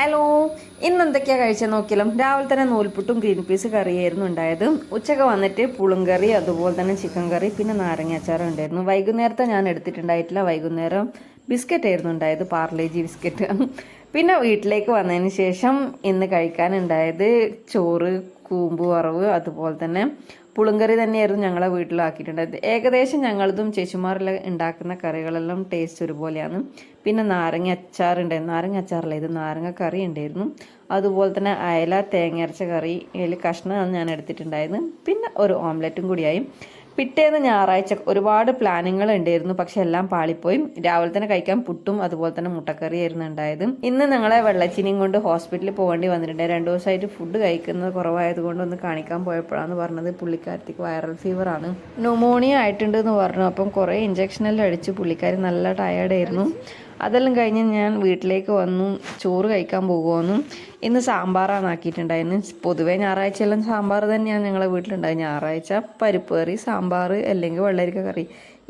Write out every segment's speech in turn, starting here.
Hello ഇന്ന് എന്തൊക്കെയാണ് കഴിച്ചത് നോക്കിയാലും? രാവിലെ തന്നെ നൂൽപുട്ടും ഗ്രീൻ പീസ് കറിയായിരുന്നു ഉണ്ടായത്. ഉച്ചയ്ക്ക് വന്നിട്ട് പുളുങ്കറി അതുപോലെ തന്നെ ചിക്കൻ കറി പിന്നെ നാരങ്ങ അച്ചാറും ഉണ്ടായിരുന്നു. വൈകുന്നേരത്തെ ഞാൻ എടുത്തിട്ടുണ്ടായിട്ടില്ല. വൈകുന്നേരം ബിസ്ക്കറ്റ് ആയിരുന്നു ഉണ്ടായത്. പാർലേജി ബിസ്ക്കറ്റ്. പിന്നെ വീട്ടിലേക്ക് വന്നതിന് ശേഷം ഇന്ന് കഴിക്കാനുണ്ടായത് ചോറ് കൂമ്പ് വറവ് അതുപോലെ തന്നെ പുളുങ്കറി തന്നെയായിരുന്നു ഞങ്ങളെ വീട്ടിലാക്കിയിട്ടുണ്ടായത് ഏകദേശം ഞങ്ങളതും ചേച്ചിമാരെല്ലാം ഉണ്ടാക്കുന്ന കറികളെല്ലാം ടേസ്റ്റ് ഒരുപോലെയാണ്. പിന്നെ നാരങ്ങ അച്ചാറുണ്ടായിരുന്നു നാരങ്ങ അച്ചാറല്ല ഇത് നാരങ്ങ കറി ഉണ്ടായിരുന്നു. അതുപോലെ തന്നെ അയല തേങ്ങ അരച്ച കറി അതിൽ കഷ്ണമാണ് ഞാൻ എടുത്തിട്ടുണ്ടായിരുന്നു പിന്നെ ഒരു ഓംലെറ്റും കൂടിയായി. പിറ്റേന്ന് ഞായറാഴ്ച ഒരുപാട് പ്ലാനിങ്ങൾ ഉണ്ടായിരുന്നു പക്ഷെ എല്ലാം പാളിപ്പോയി. രാവിലെ തന്നെ കഴിക്കാൻ പുട്ടും അതുപോലെ തന്നെ മുട്ടക്കറിയായിരുന്നു ഉണ്ടായത്. ഇന്ന് ഞങ്ങളെ വെള്ളച്ചിനിയും കൊണ്ട് ഹോസ്പിറ്റലിൽ പോകേണ്ടി വന്നിട്ടുണ്ട്. രണ്ടു ദിവസമായിട്ട് ഫുഡ് കഴിക്കുന്നത് കുറവായതുകൊണ്ട് ഒന്ന് കാണിക്കാൻ പോയപ്പോഴാണ് പറഞ്ഞത് പുള്ളിക്കാരത്തേക്ക് വൈറൽ ഫീവർ ആണ് ന്യൂമോണിയ ആയിട്ടുണ്ട് എന്ന് പറഞ്ഞു. അപ്പം കുറേ ഇഞ്ചക്ഷനെല്ലാം അടിച്ച് പുള്ളിക്കാരി നല്ല ടയേർഡായിരുന്നു അതെല്ലാം കഴിഞ്ഞ് ഞാൻ വീട്ടിലേക്ക് വന്നു ചോറ് കഴിക്കാൻ പോകുമെന്നും ഇന്ന് സാമ്പാറാണ് ആക്കിയിട്ടുണ്ടായിരുന്നു പൊതുവേ ഞായറാഴ്ചയെല്ലാം സാമ്പാർ തന്നെയാണ് ഞങ്ങളെ വീട്ടിലുണ്ടായത്. ഞായറാഴ്ച പരിപ്പ് കറി സാമ്പാർ അല്ലെങ്കിൽ വെള്ളരിക്ക കറി.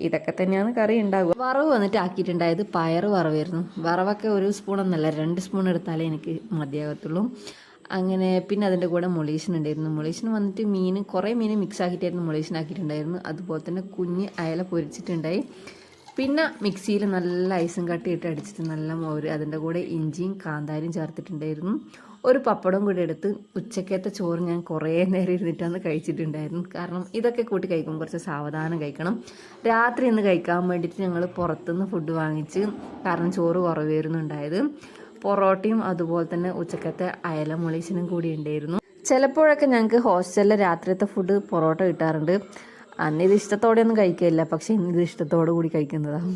ഇതൊക്കെ തന്നെയാണ് കറി ഉണ്ടാവുക. വറവ് വന്നിട്ട് ആക്കിയിട്ടുണ്ടായത് പയർ വറവായിരുന്നു. വറവൊക്കെ ഒരു സ്പൂണൊന്നല്ല രണ്ട് സ്പൂൺ എടുത്താലേ എനിക്ക് മതിയാകത്തുള്ളൂ. അങ്ങനെ പിന്നെ അതിന്റെ കൂടെ മൊളീഷൻ ഉണ്ടായിരുന്നു. മൊളീഷൻ വന്നിട്ട് മീൻ കുറേ മീൻ മിക്സ് ആക്കിയിട്ടായിരുന്നു മൊളീഷൻ ആക്കിയിട്ടുണ്ടായിരുന്നു അതുപോലെ തന്നെ കുഞ്ഞ് അയല പൊരിച്ചിട്ടുണ്ടായി. പിന്നെ മിക്സിയിൽ നല്ല ഐസും കട്ടിയിട്ട് അടിച്ചിട്ട് നല്ല മോര് അതിന്റെ കൂടെ ഇഞ്ചിയും കാന്താരിയും ചേർത്തിട്ടുണ്ടായിരുന്നു. ഒരു പപ്പടം കൂടി എടുത്ത് ഉച്ചക്കത്തെ ചോറ് ഞാൻ കുറേ നേരം ഇരുന്നിട്ടാണ് കഴിച്ചിട്ടുണ്ടായിരുന്നു കാരണം ഇതൊക്കെ കൂട്ടി കഴിക്കുമ്പോൾ കുറച്ച് സാവധാനം കഴിക്കണം. രാത്രി ഇന്ന് കഴിക്കാൻ വേണ്ടിയിട്ട് ഞങ്ങൾ പുറത്തുനിന്ന് ഫുഡ് വാങ്ങിച്ച് കാരണം ചോറ് കുറവായിരുന്നു ഉണ്ടായത്. പൊറോട്ടയും അതുപോലെ തന്നെ ഉച്ചക്കത്തെ അയല മുളീശനും കൂടി ഉണ്ടായിരുന്നു. ചിലപ്പോഴൊക്കെ ഞങ്ങൾക്ക് ഹോസ്റ്റലിലെ രാത്രിയത്തെ ഫുഡ് പൊറോട്ട കിട്ടാറുണ്ട്. അന്ന് ഇത് ഇഷ്ടത്തോടെ ഒന്നും കഴിക്കില്ല പക്ഷെ ഇന്ന് ഇത് ഇഷ്ടത്തോടു കൂടി കഴിക്കുന്നതാണ്.